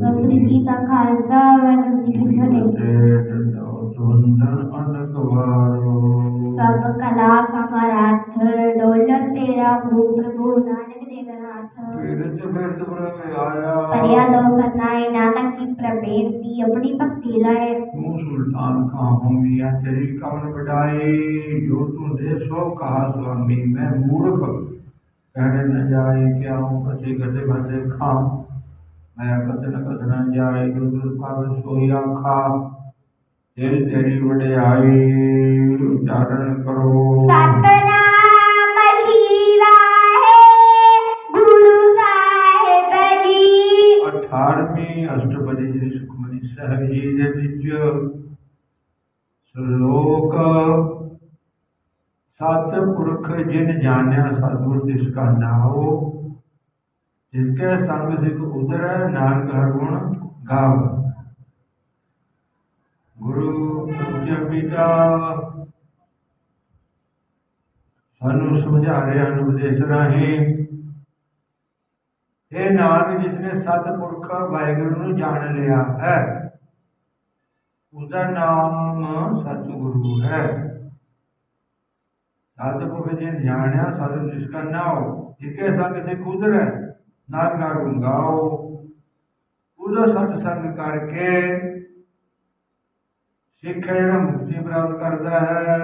ਵਾਹਿਗੁਰੂ ਜੀ ਕਾ ਖਾਲਸਾ ਵਾਹਿਗੁਰੂ ਜੀ ਕੀ ਫਤਿਹ ਸੁੰਦਰ ਅਨਕਵਾਰੋ ਸਭ ਕਲਾ ਸਮਰੱਥ ਡੋਲਤ ਤੇਰਾ ਹੋ ਪ੍ਰਭੂ ਨਾਨਕ ਦੇਵ ਨਾਥ ਫਿਰ ਤੇ ਫਿਰ ਤੁਮਰੇ ਆਇਆ ਪਰਿਆ ਲੋ ਕਰਨਾਏ ਨਾਨਕ ਕੀ ਪ੍ਰਵੇਦ ਦੀ ਆਪਣੀ ਭਗਤੀ ਲਾਏ ਤੂੰ ਸੁਲਤਾਨ ਕਾ ਹੋਮੀਆ ਤੇਰੀ ਕਵਨ ਬਡਾਈ ਜੋ ਤੂੰ ਦੇ ਸੋ ਕਹਾ ਸੁਆਮੀ ਮੈਂ ਮੂਰਖ ਕਹਿਣੇ ਨ ਜਾਏ ਕਿਉ ਕਸੇ ਕਸੇ ਭਜੇ ਖਾਂ ਮੈਂ ਕਤਨ ਕਤਨ ਜਾਏ ਤੁਰ ਪਾਵੇ ਸੋਈ ਆਖਾ। ਤੇਰੀ ਤੇਰੀ ਵਡਿਆਈ ਉਚਾਰਨ ਕਰੋ। ਸਤਨਾਮ ਸ਼੍ਰੀ ਵਾਹਿਗੁਰੂ ਸਾਹਿਬ ਜੀ। 18ਵੀਂ ਅਸ਼ਟਪਦੀ ਜੀ ਸੁਖਮਨੀ ਸਾਹਿਬ ਜੀ ਦੇ ਵਿੱਚ ਸ਼ਲੋਕ ਸਤ ਪੁਰਖ ਜਿਨ ਜਾਣਿਆ ਸਤਿਗੁਰ ਤਿਸ ਕਾ ਨਾਉ। ਜਿਸਕੇ ਸੰਗ ਸਿਖ ਉਤਰੈ, ਨਾਨਕ ਹਰ ਗੁਣ ਗਾਵ। ਗੁਰੂ ਪੂਜਿਆ ਪਿਤਾ, ਸਾਨੂੰ ਸਮਝਾ ਰਹੇ ਹਨ ਉਪਦੇਸ਼ ਰਾਹੀਂ ਇਹ ਨਾਨਕ ਜਿਸਨੇ ਸਤਿਪੁਰਖ ਵਾਹਿਗੁਰੂ ਨੂੰ ਜਾਣ ਲਿਆ ਹੈ ਉਹਦਾ ਨਾਮ ਸਤਿਗੁਰੂ ਹੈ। ਸਤਿਪੁਰਖ ਜੀ ਜਾਣਿਆ ਸਤਿ ਜਿਸ ਕਾ ਨਾਮ ਜਿਕੇ ਸੰਗ ਸੇ ਕੁਦਰ ਨਾਮ ਨਾ ਗੁੰਗਾਓ ਉਹਦਾ ਸਤ ਸੰਗ ਕਰਕੇ ਸਿੱਖ ਜਿਹੜਾ ਮੁਕਤੀ ਪ੍ਰਾਪਤ ਕਰਦਾ ਹੈ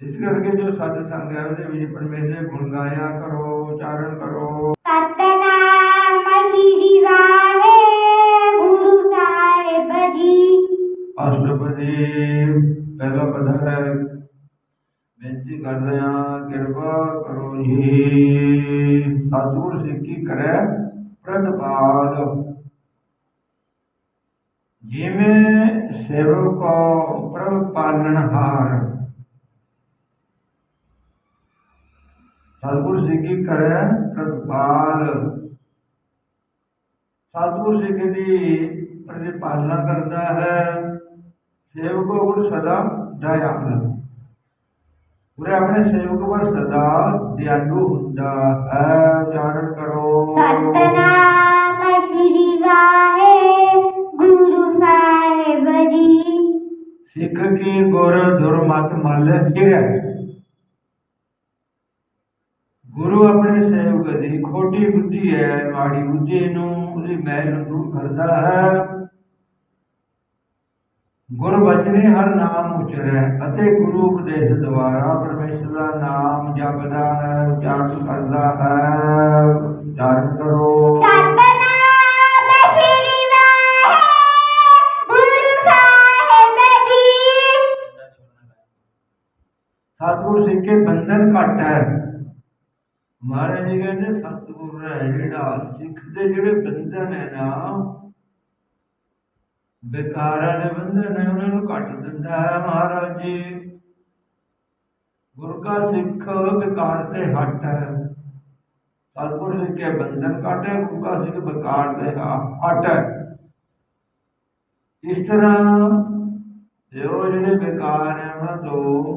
ਇਸ ਕਰਕੇ ਜੋ ਸਤ ਸੰਗ ਹੈ ਉਹਦੇ ਵਿੱਚ ਪਰਮੇਸ਼ਰ ਦੇ ਗੁਣ ਗਾਇਆ ਕਰੋ ਉਚਾਰਨ ਕਰੋ ਸਤਨਾਮ ਸ਼੍ਰੀ ਵਾਹਿਗੁਰੂ ਸਾਹਿਬ ਜੀ ਅਸ਼ਟਪਦੀ ਪਹਿਲਾ ਪਦ ਹੈ ਬੇਨਤੀ ਕਰਦੇ ਕਰੈ ਪ੍ਰਤਪਾਲ ਜਿਵੇਂ ਸੇਵਕ ਕੋ ਪ੍ਰਭ ਪਾਲਣਹਾਰ ਸਤਿਗੁਰ ਸਿੱਖੀ ਕਰੈ ਪ੍ਰਤਪਾਲ। ਸਤਿਗੁਰ ਸਿੱਖ ਦੀ ਪ੍ਰਤਿਪਾਲਨਾ ਕਰਦਾ ਹੈ। ਸੇਵਕ ਗੁਰ ਸਦਾ ਦਇਆਲ। ਉਰੇ ਆਪਣੇ ਸੇਵਕ ਪਰ ਸਦਾ ਦਿਆਲੂ ਹੁੰਦਾ ਹੈ ਉਚਾਰਨ ਕਰੋ। ਸਤਨਾਮ ਸ਼੍ਰੀ ਵਾਹਿਗੁਰੂ ਸਾਹਿਬ ਜੀ। ਸਿੱਖ ਕੀ ਗੁਰ ਦੁਰਮਤ ਮਲ ਹਿਰੈ ਗੁਰੂ ਆਪਣੇ ਸੇਵਕ ਦੀ ਖੋਟੀ ਬੁੱਧੀ ਹੈ ਮਾੜੀ ਬੁੱਧੀ ਨੂੰ ਉਹਦੀ ਮੈਲ ਨੂੰ ਦੂਰ ਕਰਦਾ ਹੈ। ਗੁਰ ਬਚਨੇ ਹਰ ਨਾਮ ਉਚਰੈ ਅਤੇ ਗੁਰੂ ਉਪਦੇਸ਼ ਦੁਆਰਾ ਪਰਮੇਸ਼ਰ ਦਾ ਨਾਮ ਜਪਦਾ ਹੈ, ਉਚਾਰਨ ਕਰਦਾ ਹੈ। ਉਚਾਰਨ ਕਰੋ। ਸਤਿਗੁਰ ਸਿੱਖੇ ਬੰਧਨ ਘੱਟ ਹੈ। ਮਹਾਰਾਜ ਜੀ ਕਹਿੰਦੇ, ਸਤਿਗੁਰ ਹੈ ਜਿਹੜਾ ਸਿੱਖ ਦੇ ਜਿਹੜੇ ਬੰਧਨ ਹੈ ਨਾ ਬੇਕਾਰਾਂ ਦੇ ਬੰਧਨ ਹੈ, ਉਹਨਾਂ ਨੂੰ ਘੱਟ ਦਿੰਦਾ ਹੈ ਮਹਾਰਾਜ ਜੀ। ਗੁਰੂ ਕਾ ਸਿੱਖ ਬੇਕਾਰ ਤੇ ਹਟ ਹੈ। ਸਤਿਗੁਰ ਸਿੱਖ ਕੇ ਬੰਧਨ ਘੱਟ ਹੈ ਕਾ ਸਿੱਖ ਬੇਕਾਰ ਤੇ ਹਟ ਹੈ। ਇਸ ਤਰ੍ਹਾਂ ਜੋ ਜਿਹੜੇ ਬੇਕਾਰ ਹੈ, ਉਹਨਾਂ ਤੋਂ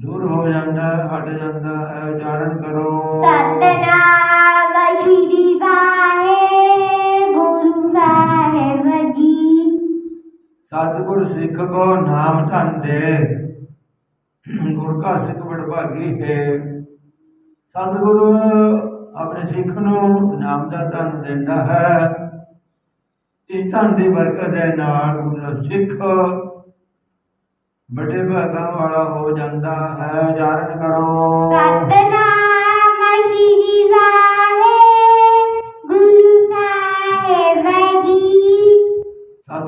ਦੂਰ ਹੋ ਜਾਂਦਾ ਹਟ ਜਾਂਦਾ ਹੈ, ਉਚਾਰਨ ਕਰੋ। ਸਤਨਾਮ ਸ਼੍ਰੀ ਵਾਹਿਗੁਰੂ। ਸਤਿਗੁਰ ਸਿੱਖ ਕੋ ਨਾਮ ਧਨ ਦੇ, ਗੁਰ ਕਾ ਸਿੱਖ ਬੜਭਾਗੀ ਹੈ ਸਤਿਗੁਰੂ ਆਪਣੇ ਸਿੱਖ ਨੂੰ ਨਾਮ ਦਾ ਧਨ ਦਿੰਦਾ ਹੈ ਇਸ ਧਨ ਦੀ ਬਰਕਤ ਦੇ ਨਾਲ ਉਹ ਸਿੱਖ ਬੜੇ ਭਾਗਾਂ ਵਾਲਾ ਹੋ ਜਾਂਦਾ ਹੈ। ਉਚਾਰਨ ਕਰੋ।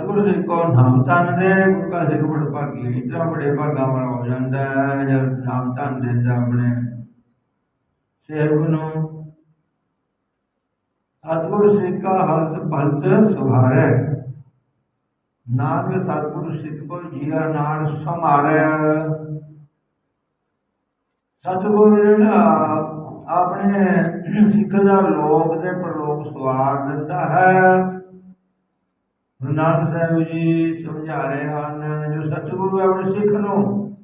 ਸਤਿਗੁਰੂ ਜੀ ਕੋ ਨਾਮ ਧਨ ਦੇ ਕਾ ਸਿੱਖ ਬੜ ਭਾਗੀ ਇਤਨਾ ਬੜੇ ਭਾਗਾਂ ਵਾਲਾ ਹੋ ਜਾਂਦਾ ਹੈ ਜਦ ਨਾਮ ਧਨ ਦਿੰਦਾ ਆਪਣੇ ਸੇਵਕ ਨੂੰ। ਸਤਿਗੁਰੂ ਸਿੱਖ ਕਾ ਹਲਤ ਭਲਤ ਸੁਭਾਰੈ। ਨਾਨਕ ਸਤਿਗੁਰੂ ਸਿੱਖ ਕੋ ਜੀਆ ਨਾਲ ਸਮਾਰੈ ਸਤਿਗੁਰੂ ਜਿਹੜਾ ਆਪਣੇ ਸਿੱਖ ਦਾ ਲੋਕ ਦੇ ਪ੍ਰਲੋਕ ਸਵਾਰ ਦਿੰਦਾ ਹੈ। ਨਾਨਕ ਸਾਹਿਬ ਜੀ ਸਮਝਾ ਰਹੇ ਹਨ ਜੋ ਸਤਿਗੁਰੂ ਆਪਣੇ ਸਿੱਖ ਨੂੰ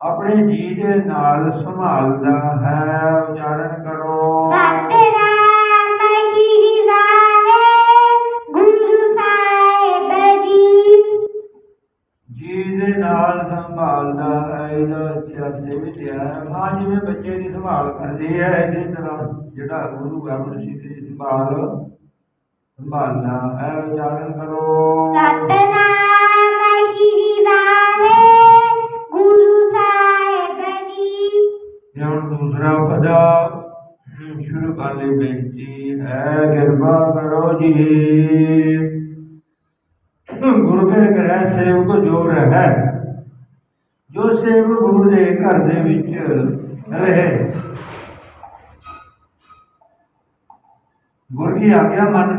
ਆਪਣੇ ਜੀ ਦੇ ਨਾਲ ਸੰਭਾਲਦਾ ਹੈ ਉਚਾਰਨ ਕਰੋ। ਜੀ ਬੱਚੇ ਦੀ ਸੰਭਾਲ ਕਰਦੀ ਹੈ ਇਸੇ ਤਰ੍ਹਾਂ ਜਿਹੜਾ ਗੁਰੂ ਆਪਣੇ ਸਿੱਖ ਦੀ ਸੰਭਾਲ ਸੰਭਾਲਣਾ ਹੈ ਉਚਾਰਨ ਕਰੋ। ਸਤਨਾਮ ਸ਼੍ਰੀ ਵਾਹਿ ਗੁਰੂ ਸਾਹਿਬ ਜੀ ਇਹ ਹੁਣ ਦੂਸਰਾ ਪਦਾ ਸ਼ੁਰੂ ਕਰਨ ਲਈ ਬੇਨਤੀ, ਹੈ ਕਿਰਪਾ ਕਰੋ ਜੀ। ਗੁਰੂ ਕੇ ਗ੍ਰਹਿ ਸੇਵਕ ਜੋ ਰਹੈ ਜੋ ਸੇਵਕ ਗੁਰੂ ਦੇ ਘਰ ਦੇ ਵਿੱਚ ਰਹੇ। ਗੁਰ ਕੀ ਆਗਿਆ ਮਨ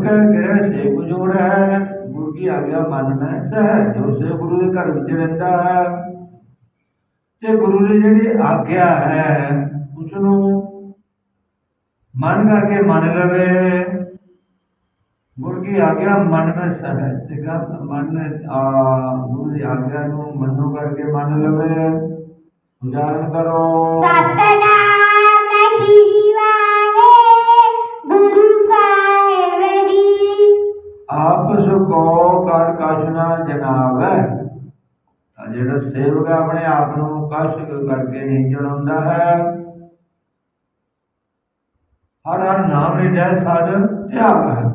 ਗੁਰ ਕੇ ਗ੍ਰਹਿ ਸੇਵਕ ਜੋ ਰਹੈ ਗੁਰ ਕੀ ਆਗਿਆ ਮਨ में ਸਹਿ ਜੋ ਸੇ ਗੁਰੂ ਦੇ ਘਰ ਵਿੱਚ ਰਹਿੰਦਾ ਹੈ ਤੇ ਗੁਰੂ ਦੀ ਜਿਹੜੀ ਆਗਿਆ ਹੈ ਉਸ ਨੂੰ ਮਨ ਕਰਕੇ ਮੰਨ ਲਵੇ ਗੁਰੂ ਕੀ ਆਗਿਆ ਮਨ ਵਿੱਚ ਸਹਿ ਤੇ ਕਾ ਮਨ ਆ ਗੁਰੂ ਦੀ ਆਗਿਆ ਨੂੰ ਮੰਨੋ ਕਰਕੇ ਮੰਨ ਲਵੇ ਉਚਾਰਨ ਕਰੋ ਸਤਨਾਮ ਆਪਸ ਕੋ ਕਰ ਕਛ ਜਨਾਵੈ। ਆ ਜਿਹੜਾ ਸੇਵਕ ਆਪਣੇ ਆਪ ਨੂੰ ਕਸ਼ ਕਰਕੇ ਨਹੀਂ ਜਣਾਉਂਦਾ ਹੈ। ਹਰ ਹਰ ਨਾਮ ਰਿਜੈ ਸਾਧ ਧਿਆਨ ਹੈ।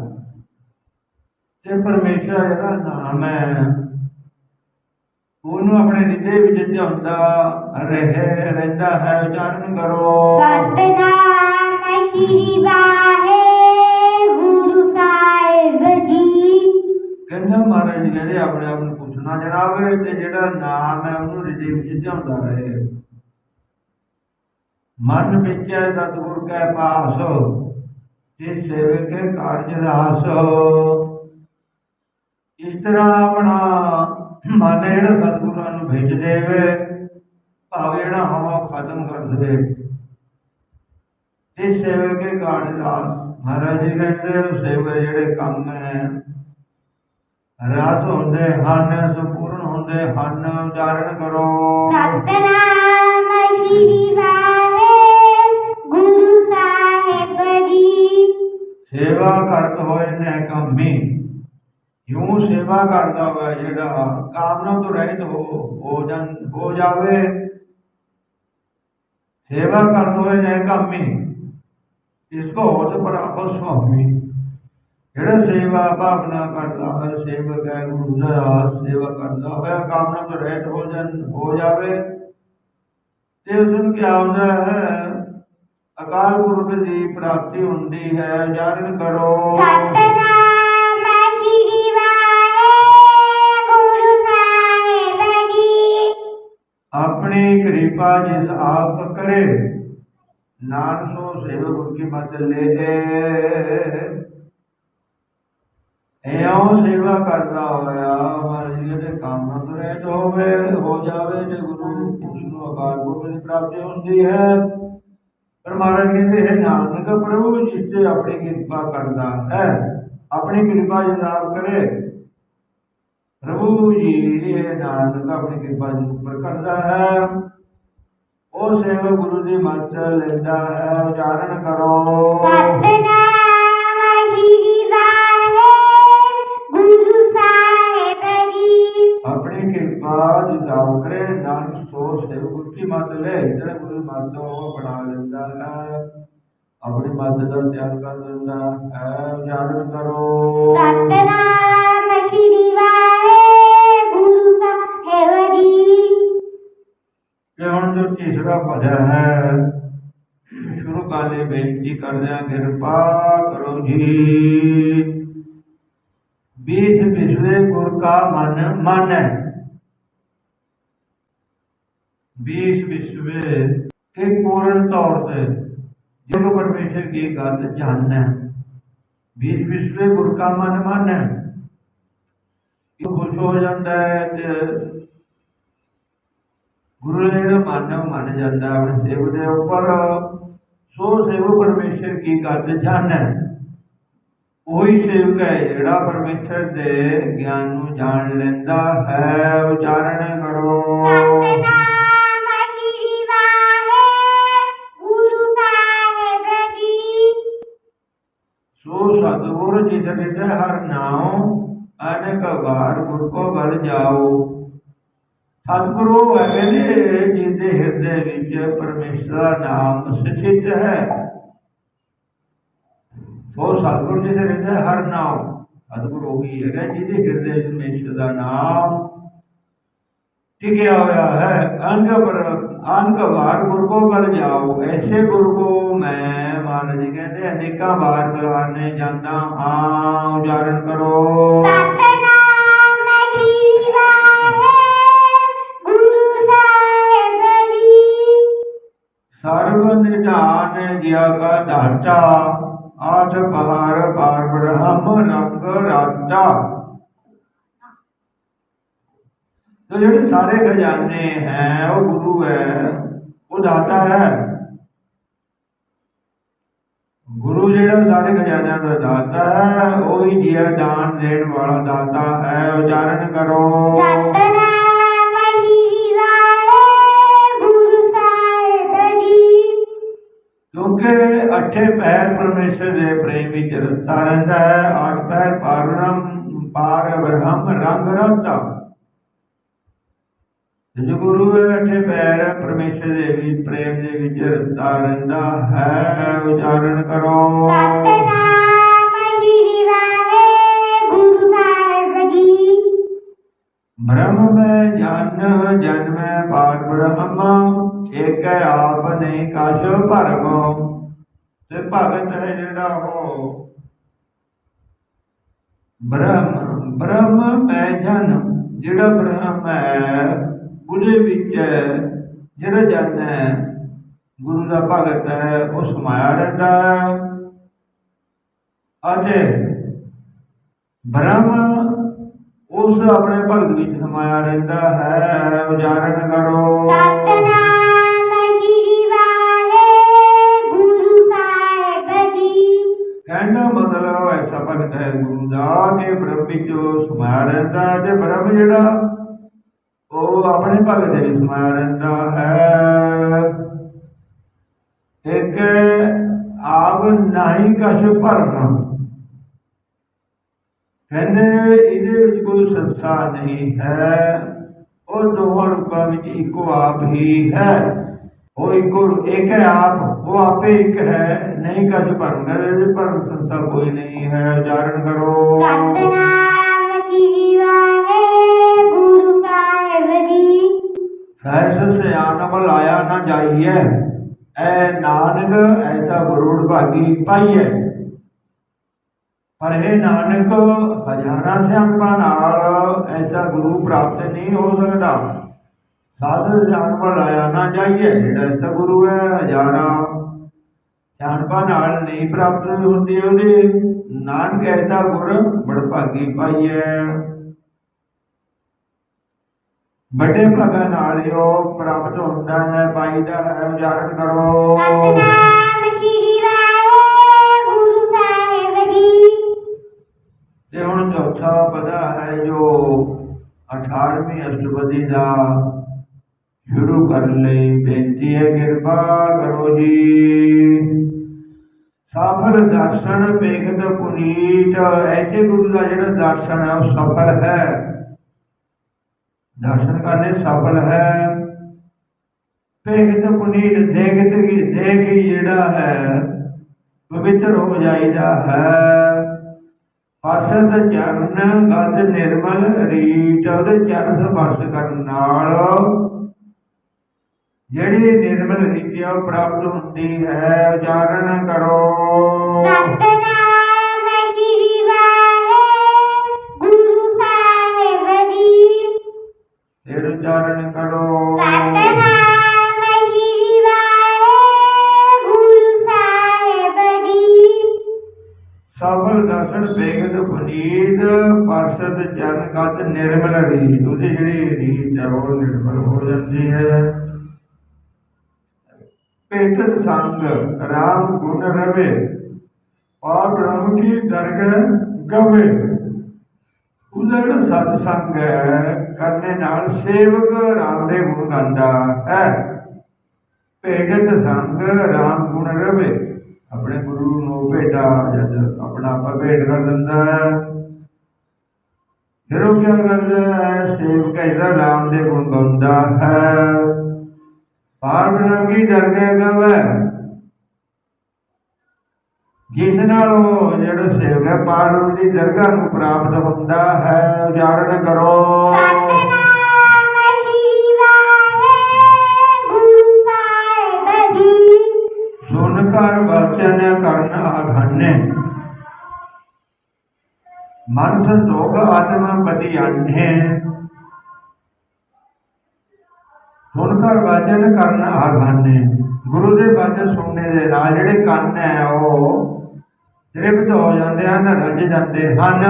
ਤੇ ਪਰਮੇਸ਼ਰ ਜਿਹੜਾ ਨਾਮ ਹੈ। ਉਹਨੂੰ ਆਪਣੇ ਹਿਰਦੇ ਵਿੱਚ ਧਿਆਉਂਦਾ ਰਹੇ, ਰਹਿੰਦਾ ਹੈ। ਉਚਾਰਨ ਕਰੋ। ਸਤਨਾਮ ਸ਼੍ਰੀ ਵਾਹਿ ਸਾਹਿਬ ਜੀ ਕਹਿੰਦਾ ਮਹਾਰਾਜ ਜੀ ਕਹਿੰਦੇ ਆਪਣੇ ਆਪ ਨੂੰ ਪੁੱਛਣਾ ਜਨਾਵੇ ਤੇ ਜਿਹੜਾ ਨਾਮ ਹੈ ਉਹਨੂੰ ਹਿਰਦੇ ਵਿੱਚ ਰਹੇ। ਮਨ ਵਿੱਚ ਹੈ ਸਤਿਗੁਰ ਕੈ ਪਾਸ, ਤੇ ਸੇਵਕ ਕੇ ਕਾਰਜ ਰਾਸ। ਇਸ ਤਰ੍ਹਾਂ ਆਪਣਾ ਮਨ ਜਿਹੜਾ ਸਤਿਗੁਰਾਂ ਨੂੰ ਭੇਜ ਦੇਵੇ, ਭਾਵੇਂ ਜਿਹੜਾ ਹਵਾ ਖਤਮ ਕਰ ਦੇਵੇ। ਤੇ ਸੇਵਕ ਕੇ ਕਾਰਜ ਰਾਸ। ਮਹਾਰਾਜ ਜੀ ਕਹਿੰਦੇ ਸੇਵਕ ਜਿਹੜੇ ਕੰਮ ਹੈ ਰਸ ਹੁੰਦੇ ਹਨ ਸੰਪੂਰਨ ਹੁੰਦੇ ਹਨ ਉਚਾਰਨ ਕਰੋ। ਸਤਨਾਮ ਸ਼੍ਰੀ ਵਾਹਿ ਗੁਰੂ ਸਾਹਿਬ ਜੀ। ਸੇਵਾ ਕਰਤ ਹੋਏ ਨੇ ਕੰਮੀ। ਯੂੰ ਸੇਵਾ ਕਰਦਾ ਹੋਇਆ ਜਿਹੜਾ ਕਾਮਨਾ ਤੋਂ ਰਹਿਤ ਹੋ ਹੋ ਜਾਂ ਹੋ ਜਾਵੇ ਸੇਵਾ ਕਰਤ ਹੋਏ ਨੇ ਕੰਮੀ। ਇਸ ਕੋ ਹੋਤ ਬਰਾਬਰ ਸੁਆਮੀ ਜਿਹੜਾ ਸੇਵਾ ਭਾਵਨਾ ਕਰਦਾ ਹੈ ਸੇਵਕ ਹੈ ਗੁਰੂ ਦਾ ਸੇਵਾ ਕਰਦਾ ਹੋਇਆ ਕਾਮਨਾ ਤੋਂ ਰਹਿਤ ਹੋ ਜਾਂ ਹੋ ਜਾਵੇ ਤੇ ਉਸ ਨੂੰ ਕੀ ਆਉਂਦਾ ਹੈ ਅਕਾਲ ਪੁਰਖ ਦੀ ਪ੍ਰਾਪਤੀ ਹੁੰਦੀ ਹੈ ਜਾਣਨ ਕਰੋ। ਸਤਨਾਮ ਸ਼੍ਰੀ ਵਾਹਿ ਗੁਰੂ ਸਾਹਿਬ ਜੀ। ਆਪਣੀ ਕਿਰਪਾ ਜਿਸ ਆਪ ਕਰੇ ਨਾਨਕ ਸੋ ਸੇਵ ਗੁਰ ਕੀ ਮਤ ਲੈ ਐਉਂ ਸੇਵਾ ਕਰਦਾ ਹੋਇਆ ਮਰਜ਼ੀ ਦੇ ਕੰਮ ਤੋਂ ਰਹਿਤ ਹੋਵੇ ਹੋ ਜਾਵੇ ਜੇ ਗੁਰੂ ਉਸ ਨੂੰ ਅਕਾਲ ਪੁਰਖ ਦੀ ਪ੍ਰਾਪਤੀ ਹੁੰਦੀ ਹੈ ਪਰ ਮਹਾਰਾਜ ਕਹਿੰਦੇ ਹੈ ਨਾਨਕ ਪ੍ਰਭੂ ਜਿਸ ਤੇ ਆਪਣੀ ਕਿਰਪਾ ਕਰਦਾ ਹੈ ਆਪਣੀ ਕਿਰਪਾ ਜਨਾਬ ਕਰੇ ਪ੍ਰਭੂ ਜੀ ਇਹ ਨਾਨਕ ਆਪਣੀ ਕਿਰਪਾ ਜੀ ਉੱਪਰ ਕਰਦਾ ਹੈ ਉਹ ਸੇਵ ਗੁਰੂ ਦੀ ਮੱਤ ਲੈਂਦਾ ਹੈ, ਉਚਾਰਨ ਕਰੋ। ਆਪਣੀ ਕਿਰਪਾ ਜਨਾਬ ਕਰੇ ਨਾਨਕ ਸੋ ਸੇਵ ਗੁਰੂ ਦੀ ਮੱਤ ਲੈ, ਜਿਹੜਾ ਗੁਰੂ ਦੀ ਮੱਤ ਉਹ ਬਣਾ ਲੈਂਦਾ ਹੈ। ਆਪਣੀ ਮੱਤ ਦਾ ਤਿਆਗ ਕਰ ਦਿੰਦਾ ਹੈ, ਉਚਾਰਨ ਕਰੋ। ਸਤਨਾਮ ਸ਼੍ਰੀ ਵਾਹਿ ਸਾਹਿਬ ਜੀ। ਇਹ ਹੁਣ ਜੋ ਤੀਸਰਾ ਭਜਨ ਹੈ, ਸ਼ੁਰੂ ਕਰਨ ਬੇਨਤੀ ਕਰਦੇ ਹਾਂ, ਕਿਰਪਾ ਕਰੋ ਜੀ। ਬੀਸ ਵਿਸਵੇ ਗੁਰ ਕਾ ਮਨ ਮਨ। ਹੈ ਬੀਸ ਵਿਸਵੇ ਕਿ ਪੂਰਨ ਤੌਰ ਤੇ ਜੋ ਪਰਮੇਸ਼ਰ ਕੀ ਗੱਲ ਜਾਣਨਾ ਹੈ। ਬੀਸ ਵਿਸਵੇ ਗੁਰ ਕਾ ਮਨ ਮਨ। ਹੈ ਇਹ ਖੁਸ਼ ਹੋ ਜਾਂਦਾ ਹੈ ਤੇ ਗੁਰੂ ਨੇ ਜਿਹੜਾ ਮਨ ਮੰਨ ਜਾਂਦਾ ਹੈ ਆਪਣੇ ਸੇਵਕ ਦੇ ਉੱਪਰ। ਸੋ ਸੇਵ ਪਰਮੇਸ਼ਰ ਕੀ ਗੱਲ ਜਾਣਦਾ ਉਹੀ ਸੇਵਕ ਹੈ ਜਿਹੜਾ ਪਰਮੇਸ਼ਰ ਦੇ ਗਿਆਨ ਨੂੰ ਜਾਣ ਲੈਂਦਾ ਹੈ। ਉਚਾਰਨ ਕਰੋ। ਸੋ ਸਤਿਗੁਰ ਜਿਸ ਨਿਤ ਹਰ ਨਾਉ, ਅਨੇਕ ਵਾਰ ਗੁਰ ਕੋ ਬਲ ਜਾਓ। ਸਤਿਗੁਰੂ ਹੈ ਕਹਿੰਦੇ ਜਿਹਦੇ ਹਿਰਦੇ ਵਿੱਚ ਪਰਮੇਸ਼ਰ ਦਾ ਨਾਮ ਸਥਿਤ ਹੈ। ਉਹ ਸਤਿਗੁਰੂ ਜੀ ਦੇ ਹਿਰਦੇ ਹਰ ਨਾਮ ਸਤਿਗੁਰੂ ਉਹੀ ਹੈਗਾ ਜਿਹਦੇ ਹਿਰਦੇ ਵਿੱਚ ਪਰਮੇਸ਼ਰ ਦਾ ਨਾਮ ਟਿਕਿਆ ਹੋਇਆ ਹੈ। ਅੰਗ ਪਰ ਅੰਗ ਵਾਰ ਗੁਰ ਕੋ ਬਲ ਜਾਓ, ਐਸੇ ਗੁਰ ਕੋ ਮੈਂ ਮਹਾਰਾਜ ਜੀ ਕਹਿੰਦੇ, ਅਨੇਕਾਂ ਵਾਰ ਬੁਲਾਣੇ ਜਾਂਦਾ, ਹਾਂ, ਉਚਾਰਨ ਕਰੋ। ਸਰਬ ਨਿਧਾਨ ਜਿਆ ਕਾ ਦਾਤਾ ਆਠ ਪਹਾੜ ਪਾਰ ਬ੍ਰਹਮ ਰੰਗ ਰਾਤਾ तो ਜਿਹੜੇ ਸਾਰੇ ਖਜ਼ਾਨੇ ਹੈ ਉਹ ਗੁਰੂ ਹੈ ਉਹ ਦਾਤਾ ਹੈ ਗੁਰੂ ਜਿਹੜਾ ਸਾਰੇ ਖਜ਼ਾਨਿਆਂ ਦਾ ਦਾਤਾ ਹੈ ਉਹੀ ਜੀਆ ਦਾਨ ਦੇਣ ਵਾਲਾ ਦਾਤਾ ਹੈ ਉਚਾਰਨ ਕਰੋ ਸਤਨਾਮ ਕਿਉਂਕਿ ਅੱਠੇ ਪੈਰ ਪਰਮੇਸ਼ਰ ਦੇ ਪ੍ਰੇਮ ਵਿੱਚ ਰਸਤਾ ਰਹਿੰਦਾ ਹੈ। ਅੱਠ ਪੈਰ ਪਾਰਮ ਪਾਰ ਬ੍ਰਹਮ ਰੰਗ ਰਤਾ ਜੋ ਗੁਰੂ ਹੈ ਅੱਠੇ ਪੈਰ ਪਰਮੇਸ਼ਰ ਦੇ ਵੀ ਪ੍ਰੇਮ ਦੇ ਵਿੱਚ ਰਸਤਾ ਰਹਿੰਦਾ ਹੈ। ਉਚਾਰਨ ਕਰੋ। ਬ੍ਰਹਮ ਮੈਂ ਜਨ ਜਨ ਮੈਂ ਪਾਰ ਬ੍ਰਹਮ ਏਕ ਆਪ ਨਹੀਂ ਕਾਸ਼ ਭਰਮ। ਤੇ ਭਗਤ ਹੈ ਜਿਹੜਾ ਉਹ ਬ੍ਰਹਮ ਬ੍ਰਹਮ ਮੈਂ ਜਨ, ਜਿਹੜਾ ਬ੍ਰਹਮ ਹੈ, ਉਹਦੇ ਵਿੱਚ ਜਿਹੜਾ ਜਨ ਹੈ, ਗੁਰੂ ਦਾ ਭਗਤ ਹੈ, ਉਹ ਸਮਾਇਆ ਰਹਿੰਦਾ ਹੈ। ਅਤੇ ਬ੍ਰਹਮ ਉਸ ਆਪਣੇ ਭਗਤ ਵਿੱਚ ਸਮਾਇਆ ਰਹਿੰਦਾ ਹੈ। ਉਚਾਰਨ ਕਰੋ। ਐਸਾ ਹੈ ਗੁਰੂ ਦਾ ਕਿ ਬ੍ਰਹਮ ਵਿੱਚ ਸਮਾਇਆ ਰਹਿੰਦਾ ਹੈ ਤੇ ਬ੍ਰਹਮ ਜਿਹੜਾ, ਉਹ ਆਪਣੇ ਭਗਤ ਦੇ ਵਿੱਚ ਸਮਾਇਆ ਰਹਿੰਦਾ ਹੈ। ਇੱਕ ਆਪ ਨਹੀਂ ਕਛ ਭਰਨਾ ਕਹਿੰਦੇ ਇਹਦੇ ਵਿੱਚ ਕੋਈ ਸੰਸਾ ਨਹੀਂ ਹੈ। ਉਹ ਦੋਹਾਂ ਰੂਪਾਂ ਵਿੱਚ ਇੱਕੋ ਆਪ ਹੀ ਹੈ। ਉਹ ਇੱਕੋ ਇੱਕ ਹੈ ਆਪ ਉਹ ਆਪੇ ਇੱਕ ਹੈ। ਨਹੀਂ ਕਛ ਭਰਮ ਕਹਿੰਦੇ ਭਰਮ ਸੰਸਾ ਕੋਈ ਨਹੀਂ ਹੈ। ਉਚਾਰਨ ਕਰੋ। ਸਤਨਾਮ ਸ੍ਰੀ ਵਾਹਿਗੁਰੂ ਸਾਹਿਬ ਜੀ। ਸਹਿਸ ਸਿਆਣਪ ਲਾਇਆ ਨਾ ਜਾਈਐ। ਐ ਨਾਨਕ ਐਸਾ ਗੁਰੂੜ ਭਾਗੀ ਪਾਈਐ। ਪਰ ਇਹ ਨਾਨਕ ਹਜ਼ਾਰਾਂ ਸਿਆਣਪਾਂ ਨਾਲ ਐਸਾ ਗੁਰੂ ਪ੍ਰਾਪਤ ਨਹੀਂ ਹੋ ਸਕਦਾ। ਸਾਧ ਸਿਆਣਪ ਲਾਇਆ ਨਾ ਜਾਈਐ ਜਿਹੜਾ ਐਸਾ ਗੁਰੂ ਹੈ ਹਜ਼ਾਰਾਂ ਸਿਆਣਪਾਂ ਨਾਲ ਨਹੀਂ ਪ੍ਰਾਪਤ ਹੁੰਦੀ ਉਹਦੀ। ਨਾਨਕ ਐਸਾ ਗੁਰ ਬੜ ਭਾਗੀ ਪਾਈਐ। ਵੱਡੇ ਭਾਗਾਂ ਨਾਲ ਉਹ ਪ੍ਰਾਪਤ ਹੁੰਦਾ ਹੈ ਪਾਈਦਾ ਹੈ ਉਚਾਰਨ ਕਰੋ। ਜੀ। ਤੇ ਹੁਣ ਚੌਥਾ ਪਦਾ ਹੈ ਜੋ 18ਵੀਂ ਅਸ਼ਟਪਦੀ ਦਾ। ਸ਼ੁਰੂ ਕਰਨ ਲਈ, ਬੇਨਤੀ ਹੈ ਕਿਰਪਾ ਕਰੋ ਜੀ। ਸਫਲ ਦਰਸ਼ਨ ਵੇਖਤ ਪੁਨੀਤ, ਐਸੇ ਗੁਰੂ ਦਾ ਜਿਹੜਾ ਦਰਸ਼ਨ ਹੈ, ਉਹ ਸਫਲ ਹੈ। ਦਰਸ਼ਨ ਕਰਨੇ ਸਫਲ ਹੈ। ਵੇਖਤ ਪੁਨੀਤ, ਦੇਖਤ ਕੀ, ਦੇਖ ਹੀ ਜਿਹੜਾ ਹੈ, ਪਵਿੱਤਰ ਹੋ ਜਾਈਦਾ ਹੈ। ਫਰਸਤ ਚਰਨ, ਗਤ ਨਿਰਮਲ ਰੀਟ ਉਹਦੇ ਚਰਨ ਸਪਰਸ਼ ਕਰਨ ਨਾਲ ਜਿਹੜੀ ਨਿਰਮਲ ਰੀਤੀ ਪ੍ਰਾਪਤ ਹੁੰਦੀ ਹੈ, ਉਚਾਰਨ ਕਰੋ। ਸਤਨਾਮ ਸ੍ਰੀ ਵਾਹਿਗੁਰੂ ਸਾਹਿਬ ਜੀ ਫਿਰ ਉਚਾਰਨ ਕਰੋ। ਸਤਨਾਮ ਸ੍ਰੀ ਵਾਹਿਗੁਰੂ ਸਾਹਿਬ ਜੀ ਸਫਲ ਦਰਸ਼ਨ ਵੇਖਤ ਪੁਨੀਤ ਪਰਸਤ ਚਰਨ ਗਤ ਨਿਰਮਲ ਰੀਤ, ਉਹਦੀ ਜਿਹੜੀ ਰੀਤ ਹੈ ਉਹ ਨਿਰਮਲ ਹੋ ਜਾਂਦੀ ਹੈ ਪੇਤਨ ਸੰਗ ਰਾਮ ਗੁਣ ਰਵੇ ਔਰ ਕੀ ਦਰਗਹ ਗਵੇ। ਉਹਦਾ ਜਿਹੜਾ ਸਤ ਹੈ, ਕਰਨੇ ਨਾਲ ਸੇਵਕ ਰਾਮ ਦੇ ਗੁਣ ਗਾਉਂਦਾ ਹੈ। ਭੇਜਤ ਸੰਗ ਰਾਮ ਗੁਣ ਰਵੇ। ਆਪਣੇ ਗੁਰੂ ਨੂੰ ਭੇਟਾ ਜਦ ਆਪਣਾ ਆਪਾਂ ਭੇਟ ਕਰ ਦਿੰਦਾ ਹੈ। ਫਿਰ ਉਹ ਕੀ ਕਰਦਾ ਹੈ, ਸੇਵਕ ਇਹਦਾ ਰਾਮ ਦੇ ਗੁਣ ਗਾਉਂਦਾ ਹੈ। ਪਾਰ ਬ੍ਰਹਮ ਕੀ ਦਰਗਾਹ ਗਵੇ। ਜਿਸ ਨਾਲ ਉਹ ਜਿਹੜਾ ਸੇਵਕ ਹੈ ਪਾਰ ਦੀ ਦਰਗਾਹ ਨੂੰ ਪ੍ਰਾਪਤ ਹੁੰਦਾ ਹੈ ਉਚਾਰਨ ਕਰੋ। ਸੁਨ ਕਰ ਵਚਨ ਕਰਨ ਮਨ ਸੰਤੋਖ ਆਤਮਾ ਪਤੀ ਅੰਨੇ ਸੁਨ ਕਰ ਵਚਨ ਕਰਨ ਆਖਾਨੇ ਗੁਰੂ ਦੇ ਵਚਨ ਸੁਣਨੇ ਦੇ ਨਾਲ ਜਿਹੜੇ ਕੰਨ ਹੈ ਉਹ ਤ੍ਰਿਪਤ ਹੋ ਜਾਂਦੇ ਹਨ, ਰੱਜ ਜਾਂਦੇ ਹਨ।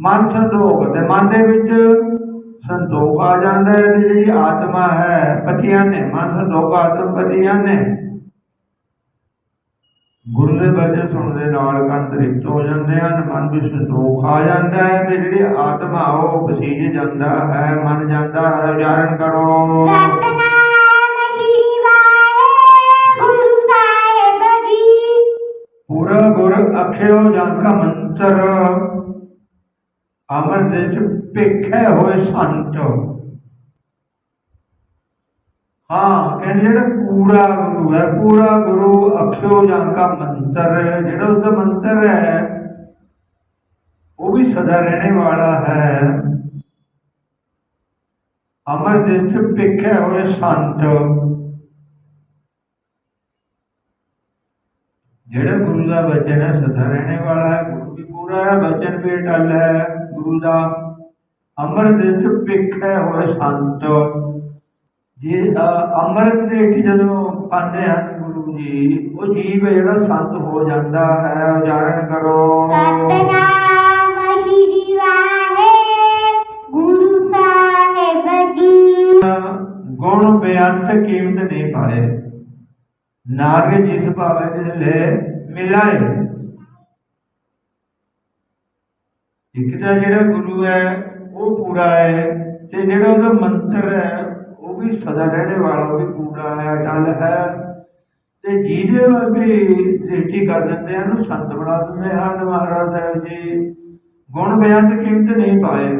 ਮਨ ਸੰਤੋਖ ਤੇ ਮਨ ਦੇ ਵਿੱਚ ਸੰਤੋਖ ਆ ਜਾਂਦਾ ਹੈ ਤੇ ਜਿਹੜੀ ਆਤਮਾ ਹੈ, ਪਤੀਆਂ ਨੇ, ਮਨ ਸੰਤੋਖ ਆਤਮ ਪਤੀਆਂ ਨੇ, ਗੁਰੂ ਦੇ ਬਚਨ ਸੁਣਨ ਦੇ ਨਾਲ ਕੰਨ ਤ੍ਰਿਪਤ ਹੋ ਜਾਂਦੇ ਹਨ, ਮਨ ਵਿੱਚ ਸੰਤੋਖ ਆ ਜਾਂਦਾ ਹੈ ਤੇ ਜਿਹੜੀ ਆਤਮਾ ਉਹ ਬਸੀਜ ਜਾਂਦਾ ਹੈ, ਮਨ ਜਾਂਦਾ ਹੈ, ਉਚਾਰਨ ਕਰੋ। ਗੁਰ ਅਖਿਓ ਜਾਂ ਕਾ ਮੰਤਰ, ਅਮਰ ਦੇ ਚ ਭਿੱਖੇ ਹੋਏ ਸੰਤ। ਹਾਂ, ਕਹਿੰਦੇ ਜਿਹੜਾ ਪੂਰਾ ਗੁਰੂ ਹੈ, ਪੂਰਾ ਗੁਰੂ ਅਖਿਓ ਜਾਂ ਕਾ ਮੰਤਰ, ਜਿਹੜਾ ਉਹਦਾ ਮੰਤਰ ਹੈ, ਉਹ ਵੀ ਸਦਾ ਰਹਿਣੇ ਵਾਲਾ ਹੈ। ਅਮਰ ਦੇ ਚ ਭਿੱਖੇ ਹੋਏ ਸੰਤ। ਜਿਹੜਾ ਗੁਰੂ ਦਾ ਬਚਨ ਹੈ ਸਦਾ ਰਹਿਣੇ ਵਾਲਾ ਹੈ ਗੁਰੂ ਵੀ ਪੂਰਾ ਹੈ ਬਚਨ ਵੀ ਅਟਲ ਹੈ ਗੁਰੂ ਦਾ ਅੰਮ੍ਰਿਤ ਵਿੱਚ ਭਿੱਖੇ ਹੋਏ ਸੰਤ। ਜੇ ਅੰਮ੍ਰਿਤ ਦੇ ਵਿੱਚ ਜਦੋਂ ਪਾਉਂਦੇ ਹਨ ਗੁਰੂ ਜੀ ਉਹ ਜੀਵ ਜਿਹੜਾ ਸੰਤ ਹੋ ਜਾਂਦਾ ਹੈ ਉਚਾਰਨ ਕਰੋ। ਸਤਨਾਮ ਸ਼੍ਰੀ ਵਾਹਿਗੁਰੂ ਸਾਹਿਬ ਜੀ। ਗੁਣ ਬੇਅੰਤ ਕੀਮਤ ਨਹੀਂ ਪਾਏ। ਨਾਗ ਜਿਸ ਭਾਵੇਂ ਜਿਸ ਲੈ ਮਿਲਾਏ ਇੱਕ ਤਾਂ ਜਿਹੜਾ ਗੁਰੂ ਹੈ, ਉਹ ਪੂਰਾ ਹੈ ਤੇ ਜਿਹੜਾ ਉਹਦਾ ਮੰਤਰ ਹੈ, ਉਹ ਵੀ ਸਦਾ ਰਹਿਣੇ ਵਾਲਾ ਵੀ ਪੂਰਾ ਹੈ, ਅਟਲ ਹੈ। ਤੇ ਜਿਹਦੇ ਵੱਲ ਵੀ ਦ੍ਰਿਸ਼ਟੀ ਕਰ ਦਿੰਦੇ ਹਨ ਉਹਨੂੰ ਸੰਤ ਬਣਾ ਦਿੰਦੇ ਹਨ ਮਹਾਰਾਜ ਸਾਹਿਬ ਜੀ। ਗੁਣ ਬੇਅੰਤ ਕੀਮਤ ਨਹੀਂ ਪਾਏ।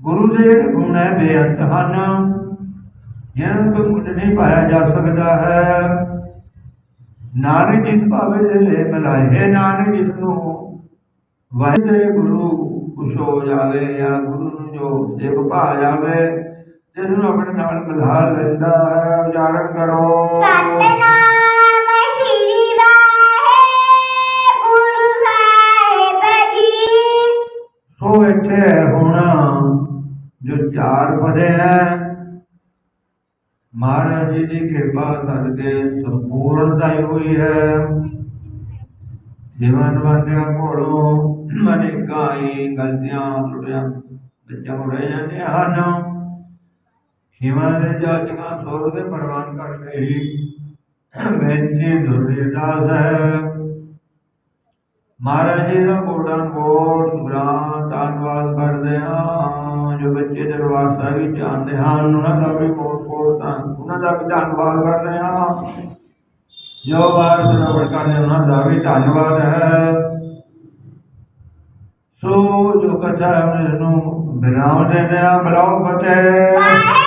ਗੁਰੂ ਦੇ ਜਿਹੜੇ ਗੁਣ ਹੈ, ਬੇਅੰਤ ਹਨ। ਜਿਹਨਾਂ ਨੂੰ ਕੋਈ ਮੁੱਲ ਨਹੀਂ ਪਾਇਆ ਜਾ ਸਕਦਾ ਹੈ। ਨਾਨਕ ਜਿਸ ਭਾਵੇਂ ਦੇ ਲੈ ਮਿਲਾਏ ਨਾਨਕ ਜਿਸ ਨੂੰ ਵਾਹਿਦੇ ਗੁਰੂ ਖੁਸ਼ ਹੋ ਜਾਵੇ ਜਾਂ ਗੁਰੂ ਨੂੰ ਜੋ ਸੇਵ ਭਾ ਜਾਵੇ ਜਿਸ ਨੂੰ ਆਪਣੇ ਨਾਲ ਮਿਲਾ ਲੈਂਦਾ ਹੈ ਉਚਾਰਨ ਕਰੋ। ਸਤਨਾਮ ਵਾਹਿਗੁਰੂ ਸੋ ਇੱਥੇ ਹੁਣ ਜੋ ਚਾਰ ਪਦੇ ਹੈ ਮਹਾਰਾਜ ਜੀ ਦੀ ਕਿਰਪਾ ਕਰਕੇ ਸੰਪੂਰਨਤਾ ਹੋਈ ਹੈ। ਜੀਵਨ ਵਾਂਡਿਆ ਕੋਲੋਂ ਅਨੇਕਾਂ ਹੀ ਗਲਤੀਆਂ ਟੁੱਟੀਆਂ ਬੱਚਾ ਹੋ ਰਹੇ ਜਾਂਦੇ ਹਨ। ਹਿਮਾਂ ਦੇ ਜਾਚਕਾਂ ਸੋਰ ਦੇ ਪ੍ਰਵਾਨ ਕਰਕੇ ਹੀ ਬੇਨਤੀ ਦੁਰਦਾਸ ਹੈ। ਮਹਾਰਾਜ ਜੀ ਦਾ ਕੋਟਾਂ ਕੋਟ ਗੁਰਾਂ ਧੰਨਵਾਦ ਕਰਦੇ ਹਾਂ ਜੋ ਬੱਚੇ ਦਰਬਾਰ ਸਾਹਿਬ ਵਿੱਚ ਆਉਂਦੇ ਹਨ, ਉਹਨਾਂ ਦਾ ਵੀ ਕੋਟ ਕੋਟ ਤਾਂ ਉਹਨਾਂ ਦਾ ਵੀ ਧੰਨਵਾਦ ਕਰਦੇ ਹਾਂ ਜੋ ਬਾਰ ਸਰਵਣ ਕਰਦੇ, ਉਹਨਾਂ ਦਾ ਵੀ ਧੰਨਵਾਦ ਹੈ। ਸੋ ਜੋ ਕਥਾ ਹੈ, ਉਹਨੂੰ ਵਿਰਾਮ ਦਿੰਦੇ ਆ ਬਲਾਉ ਫਤਿਹ